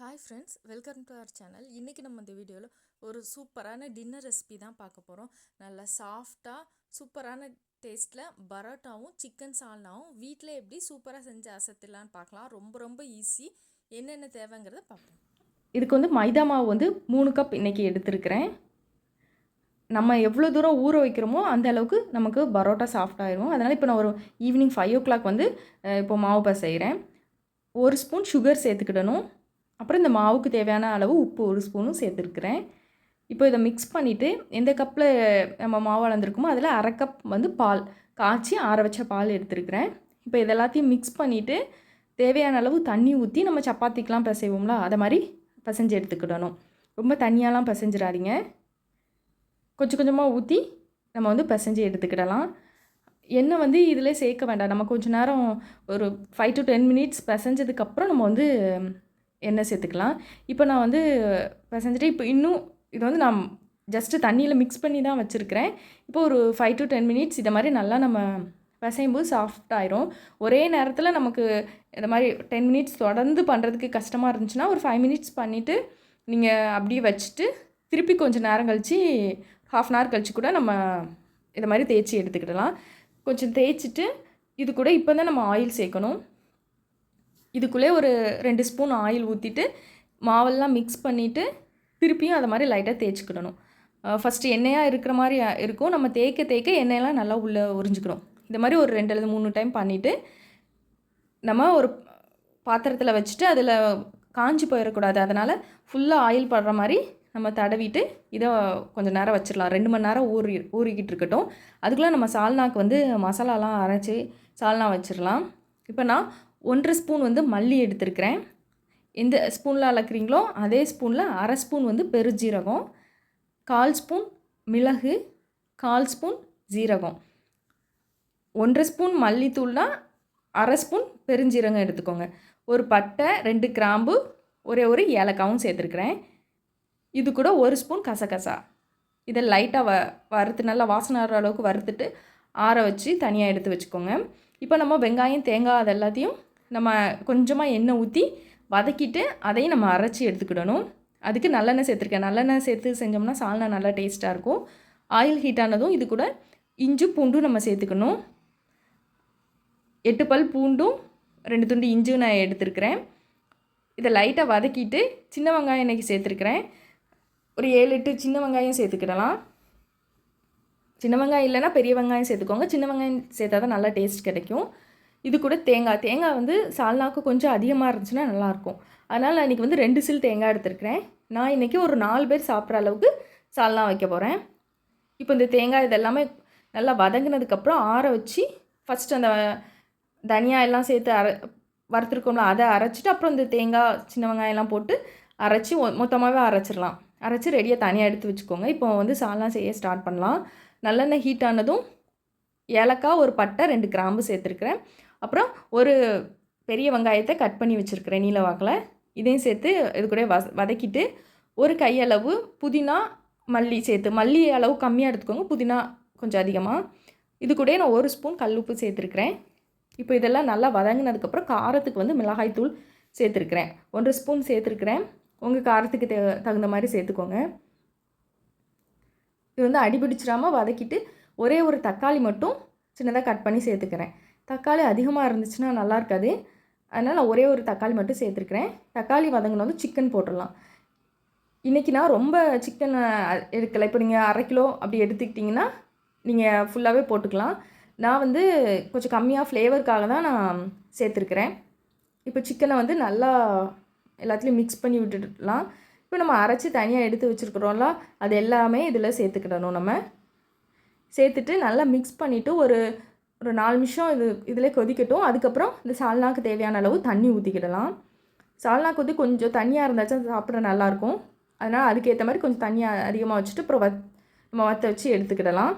Hi friends welcome to our channel இன்றைக்கி நம்ம இந்த வீடியோவில் ஒரு சூப்பரான டின்னர் ரெசிபி தான் பார்க்க போகிறோம் நல்லா சாஃப்டாக சூப்பரான டேஸ்ட்டில் பரோட்டாவும் சிக்கன் சால்னாவும் வீட்டில் எப்படி சூப்பராக செஞ்சு அசத்திடலான்னு பார்க்கலாம். ரொம்ப ரொம்ப ஈஸி என்னென்ன தேவைங்கிறத பார்ப்போம். இதுக்கு வந்து மைதா மாவு வந்து மூணு கப் இன்றைக்கி எடுத்துருக்கிறேன். நம்ம எவ்வளோ தூரம் ஊற வைக்கிறோமோ அந்த அளவுக்கு நமக்கு பரோட்டா சாஃப்ட் ஆயிரும். அதனால் இப்போ நான் ஒரு ஈவினிங் ஃபைவ் ஓ கிளாக் வந்து இப்போ மாவு செய்கிறேன் ஒரு ஸ்பூன் சுகர் சேர்த்துக்கிடணும். அப்புறம் இந்த மாவுக்கு தேவையான அளவு உப்பு ஒரு ஸ்பூனும் சேர்த்துருக்குறேன். இப்போ இதை மிக்ஸ் பண்ணிவிட்டு எந்த கப்பில் நம்ம மாவு அளந்துருக்குமோ அதில் அரை கப் வந்து பால் காய்ச்சி ஆற வச்ச பால் எடுத்துருக்குறேன். இப்போ இது எல்லாத்தையும் மிக்ஸ் பண்ணிவிட்டு தேவையான அளவு தண்ணி ஊற்றி நம்ம சப்பாத்திக்கெலாம் பிசைவோம்ல அதை மாதிரி பிசைஞ்சு எடுத்துக்கிடணும். ரொம்ப தண்ணியாலாம் பிசைஞ்சிடாதீங்க. கொஞ்சம் கொஞ்சமாக ஊற்றி நம்ம வந்து பிசைஞ்சு எடுத்துக்கிடலாம். எண்ணெய் வந்து இதில் சேர்க்க வேண்டாம். நம்ம கொஞ்ச நேரம் ஒரு ஃபைவ் டு டென் மினிட்ஸ் பிசைஞ்சதுக்கப்புறம் நம்ம வந்து எண்ணெய் சேர்த்துக்கலாம். இப்போ நான் வந்து பிசைஞ்சிட்டு இப்போ இன்னும் இது வந்து நான் ஜஸ்ட்டு தண்ணியில் மிக்ஸ் பண்ணி தான் வச்சுருக்கிறேன். இப்போ ஒரு ஃபைவ் டு டென் மினிட்ஸ் இதை மாதிரி நல்லா நம்ம பிசையும் போது சாஃப்ட் ஆயிரும். ஒரே நேரத்தில் நமக்கு இந்த மாதிரி டென் மினிட்ஸ் தொடர்ந்து பண்ணுறதுக்கு கஷ்டமாக இருந்துச்சுன்னா ஒரு ஃபைவ் மினிட்ஸ் பண்ணிவிட்டு நீங்கள் அப்படியே வச்சுட்டு திருப்பி கொஞ்சம் நேரம் கழித்து ஹாஃப் அன் ஹவர் கழித்து கூட நம்ம இதை மாதிரி தேய்ச்சி எடுத்துக்கிடலாம். கொஞ்சம் தேய்ச்சிட்டு இது கூட இப்போ தான் நம்ம ஆயில் சேர்க்கணும். இதுக்குள்ளே ஒரு ரெண்டு ஸ்பூன் ஆயில் ஊற்றிட்டு மாவெல்லாம் மிக்ஸ் பண்ணிவிட்டு திருப்பியும் அதை மாதிரி லைட்டாக தேய்ச்சிக்கிடணும். ஃபஸ்ட்டு எண்ணெயாக இருக்கிற மாதிரி இருக்கும். நம்ம தேய்க்க தேய்க்க எண்ணெயெல்லாம் நல்லா உள்ளே உறிஞ்சிக்கணும் இந்த மாதிரி ஒரு ரெண்டு அல்லது மூணு டைம் பண்ணிவிட்டு நம்ம ஒரு பாத்திரத்தில் வச்சுட்டு அதில் காஞ்சி போயிடக்கூடாது அதனால் ஃபுல்லாக ஆயில் படுற மாதிரி நம்ம தடவிட்டு இதை கொஞ்சம் நேரம் வச்சிடலாம். ரெண்டு மணி நேரம் ஊறி ஊறிக்கிட்டு இருக்கட்டும். அதுக்குள்ளே நம்ம சால்னாக்கு வந்து மசாலாலாம் அரைச்சி சால்னா வச்சிடலாம். இப்போ நான் ஒன்றரை ஸ்பூன் வந்து மல்லி எடுத்திருக்கிறேன். எந்த ஸ்பூனில் அளக்குறீங்களோ அதே ஸ்பூனில் அரை ஸ்பூன் வந்து பெருஜீரகம் கால் ஸ்பூன் மிளகு கால் ஸ்பூன் ஜீரகம். ஒன்றரை ஸ்பூன் மல்லித்தூள்னா அரை ஸ்பூன் பெருஞ்சீரகம் எடுத்துக்கோங்க. ஒரு பட்டை ரெண்டு கிராம்பு ஒரே ஒரு ஏலக்காவும் சேர்த்துருக்குறேன். இது கூட ஒரு ஸ்பூன் கசகசா. இதை லைட்டாக வ வறுத்து நல்லா வாசனை ஆடுற அளவுக்கு வறுத்துட்டு ஆற வச்சு தனியாக எடுத்து வச்சுக்கோங்க. இப்போ நம்ம வெங்காயம் தேங்காய் அது எல்லாத்தையும் நம்ம கொஞ்சமாக எண்ணெய் ஊற்றி வதக்கிட்டு அதையும் நம்ம அரைச்சி எடுத்துக்கிடணும். அதுக்கு நல்லெண்ணெய் சேர்த்துருக்கேன். நல்லெண்ணெய் சேர்த்து செஞ்சோம்னா சால்னா நல்லா டேஸ்ட்டாக இருக்கும். ஆயில் ஹீட் ஆனதும் இது கூட இஞ்சி பூண்டும் நம்ம சேர்த்துக்கணும். எட்டு பல் பூண்டும் ரெண்டு துண்டு இஞ்சும் நான் எடுத்துருக்கிறேன். இதை லைட்டாக வதக்கிட்டு சின்ன வெங்காயம் இன்றைக்கி சேர்த்துருக்கிறேன். ஒரு ஏழு எட்டு சின்ன வெங்காயம் சேர்த்துக்கிடலாம். சின்ன வெங்காயம் இல்லைன்னா பெரிய வெங்காயம் சேர்த்துக்கோங்க. சின்ன வெங்காயம் சேர்த்தா தான் நல்லா டேஸ்ட் கிடைக்கும். இது கூட தேங்காய். தேங்காய் வந்து சால்னாக்கு கொஞ்சம் அதிகமாக இருந்துச்சுன்னா நல்லாயிருக்கும். அதனால் நான் இன்றைக்கி வந்து ரெண்டு சில் தேங்காய் எடுத்துருக்கிறேன். நான் இன்றைக்கி ஒரு நாலு பேர் சாப்பிட்ற அளவுக்கு சால்னா வைக்க போகிறேன் இப்போ இந்த தேங்காய் இதெல்லாமே நல்லா வதங்கினதுக்கப்புறம் ஆற வச்சு ஃபஸ்ட்டு அந்த தனியா எல்லாம் சேர்த்து அரை வறுத்துருக்கோம்ல அதை அரைச்சிட்டு அப்புறம் இந்த தேங்காய் சின்ன வெங்காயம் எல்லாம் போட்டு அரைச்சி மொத்தமாகவே அரைச்சிடலாம். அரைச்சி ரெடியாக தனியாக எடுத்து வச்சுக்கோங்க. இப்போ வந்து சால்லாம் செய்ய ஸ்டார்ட் பண்ணலாம். நல்லெண்ணெய் ஹீட் ஆனதும் ஏலக்காய் ஒரு பட்டை ரெண்டு கிராம்பு சேர்த்துருக்குறேன். அப்புறம் ஒரு பெரிய வெங்காயத்தை கட் பண்ணி வச்சுருக்கிறேன் நீல வாக்கில். இதையும் சேர்த்து இது கூட வ வதக்கிட்டு ஒரு கையளவு புதினா மல்லி சேர்த்து மல்லி அளவு கம்மியாக எடுத்துக்கோங்க புதினா கொஞ்சம் அதிகமாக இது கூட நான் ஒரு ஸ்பூன் கல்லுப்பு சேர்த்துருக்குறேன். இப்போ இதெல்லாம் நல்லா வதங்கினதுக்கப்புறம் காரத்துக்கு வந்து மிளகாய் தூள் சேர்த்துருக்குறேன். ஒன்றரை ஸ்பூன் சேர்த்துருக்குறேன். உங்கள் காரத்துக்கு தே தகுந்த மாதிரி சேர்த்துக்கோங்க. இது வந்து அடிபிடிச்சிடாமல் வதக்கிட்டு ஒரே ஒரு தக்காளி மட்டும் சின்னதாக கட் பண்ணி சேர்த்துக்கிறேன். தக்காளி அதிகமாக இருந்துச்சுன்னா நல்லா இருக்காது. அதனால் நான் ஒரே ஒரு தக்காளி மட்டும் சேர்த்துருக்குறேன். தக்காளி வதங்கினதும் சிக்கன் போட்டுடலாம். இன்றைக்கி நான் ரொம்ப சிக்கன் எடுக்கலை. இப்போ நீங்கள் அரை கிலோ அப்படி எடுத்துக்கிட்டிங்கன்னா நீங்கள் ஃபுல்லாகவே போட்டுக்கலாம். நான் வந்து கொஞ்சம் கம்மியாக ஃப்ளேவருக்காக தான் நான் சேர்த்துருக்குறேன். இப்போ சிக்கனை வந்து நல்லா எல்லாத்துலேயும் மிக்ஸ் பண்ணி விட்டுடலாம். இப்போ நம்ம அரைச்சி தனியாக எடுத்து வச்சுருக்குறோம்ல அது எல்லாமே இதில் சேர்த்துக்கிடணும் நம்ம. சேர்த்துட்டு நல்லா மிக்ஸ் பண்ணிவிட்டு ஒரு ஒரு நாலு நிமிஷம் இது இதில் கொதிக்கட்டும். அதுக்கப்புறம் இந்த சால்னாக்கு தேவையான அளவு தண்ணி ஊற்றிக்கிடலாம் சால்னாக்கு வந்து கொஞ்சம் தண்ணியாக இருந்தாச்சும் சாப்பிட நல்லாயிருக்கும். அதனால் அதுக்கேற்ற மாதிரி கொஞ்சம் தண்ணியாக அதிகமாக வச்சுட்டு அப்புறம் வத் நம்ம வற்ற வச்சு எடுத்துக்கிடலாம்.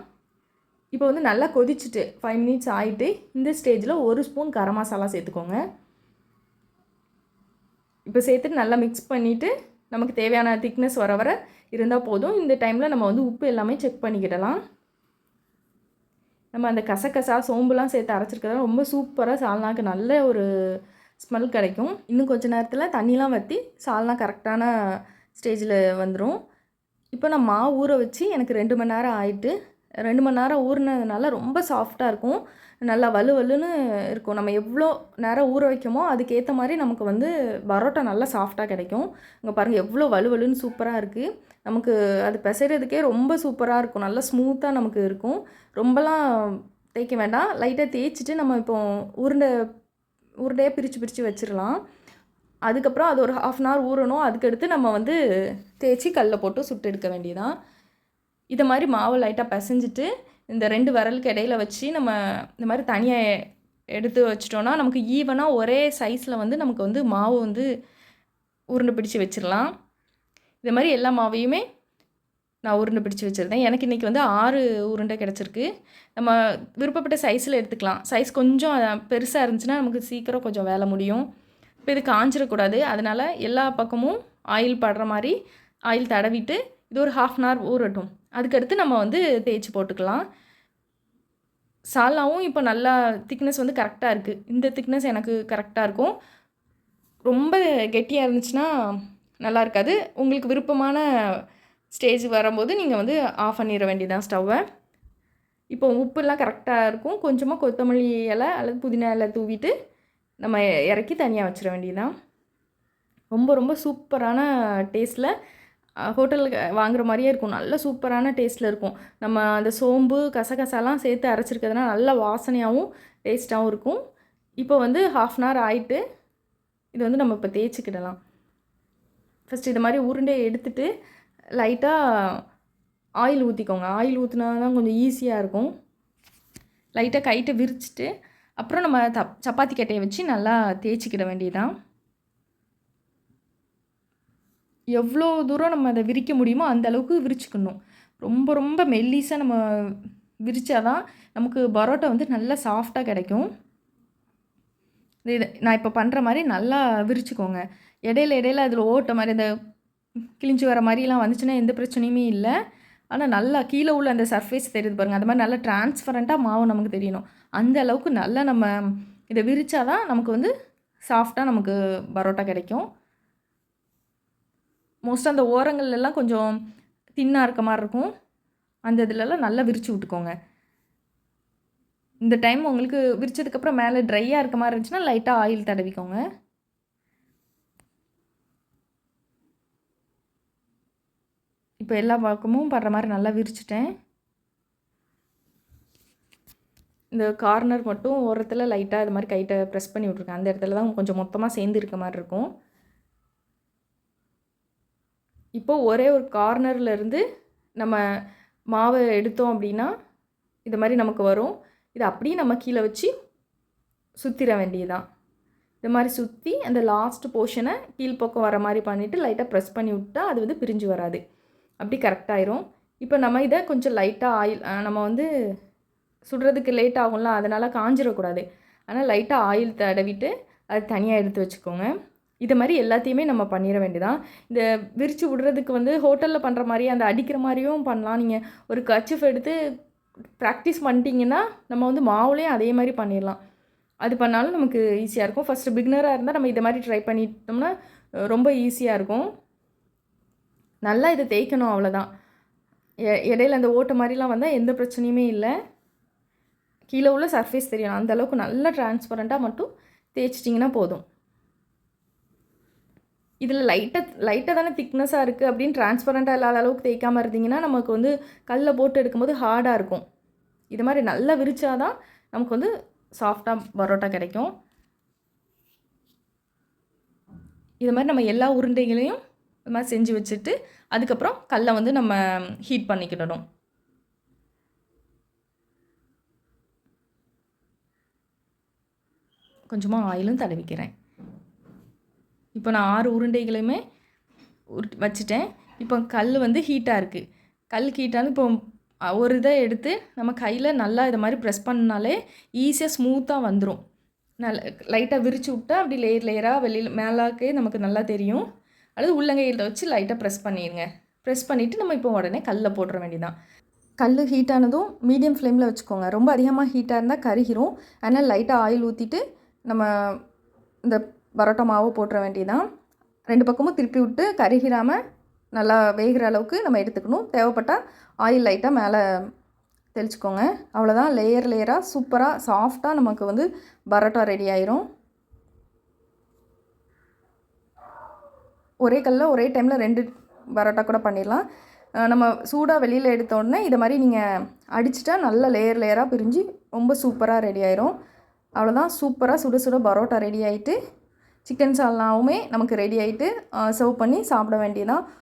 இப்போ வந்து நல்லா கொதிச்சுட்டு ஃபைவ் மினிட்ஸ் ஆகிட்டு இந்த ஸ்டேஜில் ஒரு ஸ்பூன் கரம் மசாலா சேர்த்துக்கோங்க. இப்போ சேர்த்துட்டு நல்லா மிக்ஸ் பண்ணிவிட்டு நமக்கு தேவையான திக்னஸ் வர வர இருந்தால் போதும். இந்த டைமில் நம்ம வந்து உப்பு எல்லாமே செக் பண்ணிக்கிடலாம். நம்ம அந்த கசகசா சோம்புலாம் சேர்த்து அரைச்சிருக்கிறதா ரொம்ப சூப்பராக சால்னாக்கு நல்ல ஒரு ஸ்மெல் கிடைக்கும். இன்னும் கொஞ்ச நேரத்தில் தண்ணிலாம் வற்றி சால்னா கரெக்டான ஸ்டேஜில் வந்துடும் இப்போ நான் மாவு ஊற வச்சு எனக்கு ரெண்டு மணி நேரம் ஆயிட்டு ரெண்டு மணி நேரம் ஊறினதுனால ரொம்ப சாஃப்டாக இருக்கும். நல்லா வலு வலுன்னு இருக்கும். நம்ம எவ்வளோ நேரம் ஊற வைக்கமோ அதுக்கேற்ற மாதிரி நமக்கு வந்து பரோட்டா நல்லா சாஃப்டாக கிடைக்கும். இங்கே பாருங்கள் எவ்வளோ வலு வலுன்னு சூப்பராக இருக்குது நமக்கு அது பிசைறதுக்கே ரொம்ப சூப்பராக இருக்கும். நல்லா ஸ்மூத்தாக நமக்கு இருக்கும். ரொம்பலாம் தேய்க்க வேண்டாம். லைட்டாக தேய்ச்சிட்டு நம்ம இப்போ உருண்டை உருண்டையாக பிரித்து பிரித்து வச்சிடலாம் அதுக்கப்புறம் அது ஒரு ஹாஃப் அன் ஹவர் ஊறணும். அதுக்கடுத்து நம்ம வந்து தேய்ச்சி கல்லை போட்டு சுட்டு எடுக்க வேண்டியதான் இதை மாதிரி மாவு லைட்டாக பிசைஞ்சிட்டு இந்த ரெண்டு விரலுக்கு இடையில வச்சு நம்ம இந்த மாதிரி தனியாக எடுத்து வச்சிட்டோன்னா நமக்கு ஈவனாக ஒரே சைஸில் வந்து நமக்கு வந்து மாவு வந்து உருண்டை பிடிச்சி வச்சிடலாம் இது மாதிரி எல்லா மாவையுமே நான் உருண்டை பிடிச்சி வச்சுருந்தேன். எனக்கு இன்றைக்கி வந்து ஆறு உருண்டை கிடச்சிருக்கு. நம்ம விருப்பப்பட்ட சைஸில் எடுத்துக்கலாம். சைஸ் கொஞ்சம் பெருசாக இருந்துச்சுன்னா நமக்கு சீக்கிரம் கொஞ்சம் வேலை முடியும். இப்போ இது காஞ்சிடக்கூடாது அதனால் எல்லா பக்கமும் ஆயில் படுற மாதிரி ஆயில் தடவிட்டு இது ஒரு ஹாஃப் அன் ஹவர் ஊறட்டும். அதுக்கடுத்து நம்ம வந்து தேய்ச்சி போட்டுக்கலாம். சால்னாவும் இப்போ நல்லா திக்னஸ் வந்து கரெக்டாக இருக்குது இந்த திக்னஸ் எனக்கு கரெக்டாக இருக்கும். ரொம்ப கெட்டியாக இருந்துச்சுன்னா நல்லா இருக்காது. உங்களுக்கு விருப்பமான ஸ்டேஜ் வரும்போது நீங்கள் வந்து ஆஃப் பண்ணிட வேண்டியதான் ஸ்டவ்வை இப்போ உப்புலாம் கரெக்டாக இருக்கும். கொஞ்சமாக கொத்தமல்லி இலை அல்லது புதினா இலை தூவிட்டு நம்ம இறக்கி தனியாக வச்சிட வேண்டியதான் ரொம்ப ரொம்ப சூப்பரான டேஸ்ட்டில் ஹோட்டலுக்கு வாங்குற மாதிரியே இருக்கும். நல்ல சூப்பரான டேஸ்ட்டில் இருக்கும். நம்ம அந்த சோம்பு கசகசாலாம் சேர்த்து அரைச்சிருக்கிறதுனா நல்ல வாசனையாகவும் டேஸ்ட்டாகவும் இருக்கும். இப்போ வந்து ஹாஃப் அன் ஹவர் ஆயிட்டு இது வந்து நம்ம இப்போ தேய்ச்சிக்கிடலாம். ஃபஸ்ட் இது மாதிரி உருண்டையை எடுத்துட்டு லைட்டாக ஆயில் ஊற்றிக்கோங்க ஆயில் ஊற்றினா தான் கொஞ்சம் ஈஸியாக இருக்கும். லைட்டாக கைட்டை விரிச்சிட்டு அப்புறம் நம்ம தப் சப்பாத்தி கட்டையை வச்சு நல்லா தேய்ச்சிக்கிட வேண்டியதான் எவ்வளோ தூரம் நம்ம அதை விரிக்க முடியுமோ அந்த அளவுக்கு விரிச்சுக்கணும். ரொம்ப ரொம்ப மெல்லிஸாக நம்ம விரிச்சாதான் நமக்கு பரோட்டா வந்து நல்லா சாஃப்டாக கிடைக்கும். இது நான் இப்போ பண்ணுற மாதிரி நல்லா விரிச்சுக்கோங்க. இடையில இடையில அதில் ஓட்ட மாதிரி அந்த கிழிஞ்சு வர மாதிரிலாம் வந்துச்சுன்னா எந்த பிரச்சனையுமே இல்லை. ஆனால் நல்லா கீழே உள்ள அந்த சர்ஃபேஸ் தெரியுது பாருங்கள் அந்த மாதிரி நல்லா டிரான்ஸ்பரண்ட்டாக மாவு நமக்கு தெரியணும். அந்த அளவுக்கு நல்லா நம்ம இதை விரிச்சாதான் நமக்கு வந்து சாஃப்டாக நமக்கு பரோட்டா கிடைக்கும். மோஸ்ட்டாக அந்த ஓரங்கள்லாம் கொஞ்சம் தின்னாக இருக்க மாதிரி இருக்கும். அந்த இதுலலாம் நல்லா விரித்து விட்டுக்கோங்க. இந்த டைம் உங்களுக்கு விரிச்சதுக்கப்புறம் மேலே ட்ரையாக இருக்க மாதிரி இருந்துச்சுன்னா லைட்டாக ஆயில் தடவிக்கோங்க. இப்போ எல்லா பக்கமும் படுற மாதிரி நல்லா விரிச்சிட்டேன். இந்த கார்னர் மட்டும் ஓரத்தில் லைட்டாக இது மாதிரி கைட்டை ப்ரெஸ் பண்ணி விட்ருக்கேன் அந்த இடத்துல தான் கொஞ்சம் மொத்தமாக சேர்ந்து இருக்க மாதிரி இருக்கும். இப்போது ஒரே ஒரு கார்னரில் இருந்து நம்ம மாவை எடுத்தோம் அப்படின்னா இது மாதிரி நமக்கு வரும். இதை அப்படியே நம்ம கீழே வச்சு சுற்றிட வேண்டியதுதான். இது மாதிரி சுற்றி அந்த லாஸ்ட் போர்ஷனை கீழ்ப்பக்கம் வர மாதிரி பண்ணிவிட்டு லைட்டாக ப்ரெஸ் பண்ணி விட்டால் அது வந்து பிரிஞ்சு வராது. அப்படி கரெக்டாயிரும் இப்போ நம்ம இதை கொஞ்சம் லைட்டாக ஆயில் நம்ம வந்து சுடுறதுக்கு லேட் ஆகும்ல அதனால் காஞ்சிடக்கூடாது ஆனால் லைட்டாக ஆயில் தடவிட்டு அது தனியாக எடுத்து வச்சுக்கோங்க. இது மாதிரி எல்லாத்தையுமே நம்ம பண்ணிட வேண்டியதான் இந்த விரித்து விடுறதுக்கு வந்து ஹோட்டலில் பண்ணுற மாதிரி அந்த அடிக்கிற மாதிரியும் பண்ணலாம். நீங்கள் ஒரு கச்சிஃப் எடுத்து ப்ராக்டிஸ் பண்ணிட்டீங்கன்னா நம்ம வந்து மாவுலேயும் அதே மாதிரி பண்ணிடலாம். அது பண்ணாலும் நமக்கு ஈஸியாக இருக்கும். ஃபஸ்ட்டு பிகினராக இருந்தால் நம்ம இதை மாதிரி ட்ரை பண்ணிட்டோம்னா ரொம்ப ஈஸியாக இருக்கும். நல்லா இதை தேய்க்கணும் அவ்வளோதான் இடையில அந்த ஓட்ட மாதிரிலாம் வந்தால் எந்த பிரச்சனையுமே இல்லை. கீழே உள்ள சர்ஃபேஸ் தெரியணும் அந்தளவுக்கு நல்லா டிரான்ஸ்பரண்ட்டாக மட்டும் தேய்ச்சிட்டிங்கன்னா போதும். இதில் லைட்டாக லைட்டாக தானே திக்னஸாக இருக்குது அப்படின்னு டிரான்ஸ்பரண்ட்டாக இல்லாத அளவுக்கு தேய்க்காமல் இருந்தீங்கன்னா நமக்கு வந்து கல்லில் போட்டு எடுக்கும்போது ஹார்டாக இருக்கும். இது மாதிரி நல்லா விரிச்சாதான் நமக்கு வந்து சாஃப்டாக பரோட்டா கிடைக்கும். இது மாதிரி நம்ம எல்லா உருண்டைகளையும் இது மாதிரி செஞ்சு வச்சுட்டு அதுக்கப்புறம் கல்லை வந்து நம்ம ஹீட் பண்ணிக்கிடணும். கொஞ்சமாக ஆயிலும் தடவிக்கிறேன். இப்போ நான் ஆறு உருண்டைகளையுமே உருட் வச்சுட்டேன். இப்போ கல் வந்து ஹீட்டாக இருக்குது கல் ஹீட்டாக இப்போ ஒரு இதை எடுத்து நம்ம கையில் நல்லா இதை மாதிரி ப்ரெஸ் பண்ணாலே ஈஸியாக ஸ்மூத்தாக வந்துடும் நல்ல லைட்டாக விரிச்சு விட்டா அப்படி லேயர் லேயராக வெளியில் மேலாக்கே நமக்கு நல்லா தெரியும். அல்லது உள்ளங்கையில் வச்சு லைட்டாக ப்ரெஸ் பண்ணிடுங்க. ப்ரெஸ் பண்ணிவிட்டு நம்ம இப்போ உடனே கல்லில் போட்டுற வேண்டியதான் கல் ஹீட்டானதும் மீடியம் ஃப்ளேமில் வச்சுக்கோங்க. ரொம்ப அதிகமாக ஹீட்டாக இருந்தால் கருகிரும். அதனால் லைட்டாக ஆயில் ஊற்றிட்டு நம்ம இந்த பரோட்டா மாவு போட்டுற வேண்டியதான் ரெண்டு பக்கமும் திருப்பி விட்டு கருகிராமல் நல்லா வேகிற அளவுக்கு நம்ம எடுத்துக்கணும். தேவைப்பட்டால் ஆயில் லைட்டாக மேலே தெளிச்சுக்கோங்க. அவ்வளோதான் லேயர் லேயராக சூப்பராக சாஃப்டாக நமக்கு வந்து பரோட்டா ரெடி ஆயிரும். ஒரே கல்லில் ஒரே டைமில் ரெண்டு பரோட்டா கூட பண்ணிடலாம். நம்ம சூடாக வெளியில் எடுத்தோடனே இதை மாதிரி நீங்கள் அடிச்சிட்டா நல்ல லேயர் லேயராக பிரிஞ்சு ரொம்ப சூப்பராக ரெடி ஆயிரும். அவ்வளோதான் சூப்பராக சுட சுட பரோட்டா ரெடி ஆகிட்டு சிக்கன் சால்னாவுமே நமக்கு ரெடி ஆகிட்டு சர்வ் பண்ணி சாப்பிட வேண்டியதான்